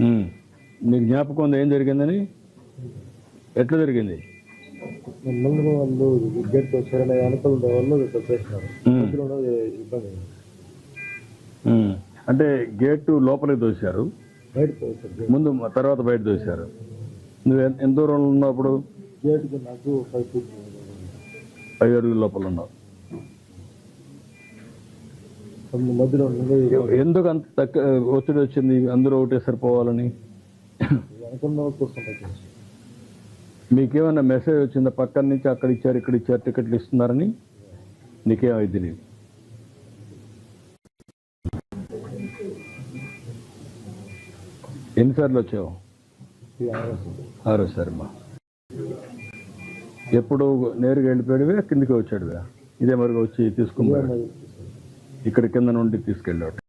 ఉమ్. నీకు జ్ఞాపకం ఉంది? ఏం జరిగిందని? ఎట్లా జరిగింది? ముందు వాళ్ళు గేట్ వచ్చారనే వాళ్ళు ఇబ్బంది. అంటే గేటు లోపలికి వచ్చారు ముందు తర్వాత బయట దోశారు నువ్వు ఎంత- దూరంలో ఉన్నప్పుడు గేట్కి నాకు ఫైవ్ ఫీట్ ఐదు అడుగుల లోపల ఉన్నావు. మధ్యలో ఎందుకు అంత తక్కువ ఒత్తిడి వచ్చింది? అందరూ ఒకటే సరిపోవాలని. మీకేమైనా మెసేజ్ వచ్చిందా? పక్కన నుంచి అక్కడ ఇచ్చారు ఇక్కడ ఇచ్చారు టికెట్లు ఇస్తున్నారని? నీకేమైంది తెలియదు ఎన్నిసార్లు వచ్చావు? ఆరోసారి మా ఎప్పుడు నేరుగా వెళ్ళిపోయాడువే కిందికి వచ్చాడువే? ఇదే మరిగా వచ్చి తీసుకున్నాడు. ఇక్కడ కింద నుండి తీసుకెళ్ళాడు.